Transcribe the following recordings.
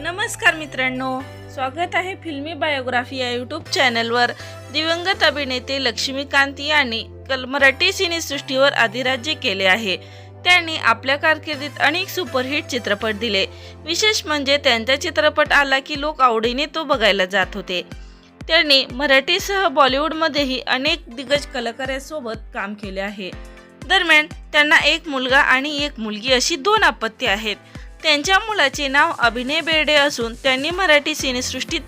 नमस्कार मित्रांनो स्वागत आहे फिल्मी बायोग्राफी या यूट्यूब चॅनलवर. दिवंगत अभिनेते लक्ष्मीकांत यांनी कल मराठी सिनेसृष्टीवर अधिराज्य केले आहे. त्यांनी आपल्या कारकिर्दीत अनेक सुपरहिट चित्रपट दिले. विशेष म्हणजे त्यांचा चित्रपट आला की लोक आवडीने तो बघायला जात होते. त्यांनी मराठीसह बॉलिवूडमध्येही अनेक दिग्गज कलाकारांसोबत काम केले आहे. दरम्यान त्यांना एक मुलगा आणि एक मुलगी अशी दोन अपत्ये आहेत. त्यांच्या मुलाचे नाव अभिनय बेर्डे असून त्यांनी मराठी सिनेसृष्टीत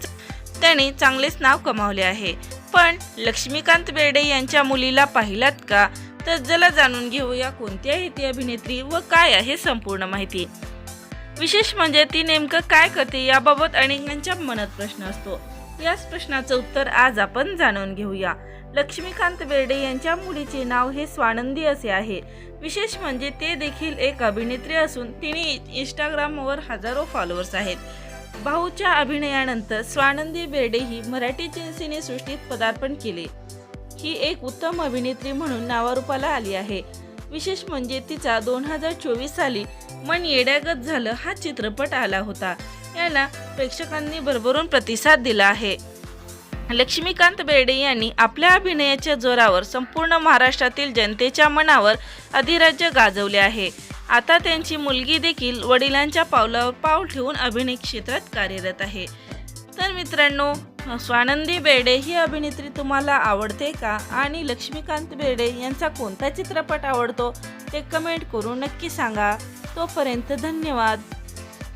त्यांनी चांगलेच नाव कमावले आहे. पण लक्ष्मीकांत बेर्डे यांच्या मुलीला पाहिलात का? तर जला जाणून घेऊया कोणती आहे ती अभिनेत्री व काय आहे संपूर्ण माहिती. विशेष म्हणजे ती नेमकं काय करते याबाबत अनेकांच्या मनात प्रश्न असतो. याच प्रश्नाचं उत्तर आज आपण जाणून घेऊया. लक्ष्मीकांत बेर्डे यांच्या मुलीचे नाव हे स्वानंदी असे आहे. विशेष म्हणजे ते देखील एक अभिनेत्री असून तिने इंस्टाग्रामवर हजारो फॉलोअर्स आहेत. भाऊच्या अभिनयानंतर स्वानंदी बेर्डे ही मराठी सिनेसृष्टीत पदार्पण केले. ही एक उत्तम अभिनेत्री म्हणून नावारूपाला आली आहे. विशेष म्हणजे तिचा दोन हजार चोवीस साली मन येड्यागत झालं हा चित्रपट आला होता. याला प्रेक्षकांनी भरभरून प्रतिसाद दिला आहे. लक्ष्मीकांत बेर्डे यांनी आपल्या अभिनयाच्या जोरावर संपूर्ण महाराष्ट्रातील जनतेच्या मनावर अधिराज्य गाजवले आहे. आता त्यांची मुलगी देखील वडिलांच्या पावलावर पाऊल ठेवून अभिनय क्षेत्रात कार्यरत आहे. तर मित्रांनो स्वानंदी बेर्डे ही अभिनेत्री तुम्हाला आवडते का? आणि लक्ष्मीकांत बेर्डे यांचा कोणता चित्रपट आवडतो? ते कमेंट करून नक्की सांगा. तोपर्यंत धन्यवाद.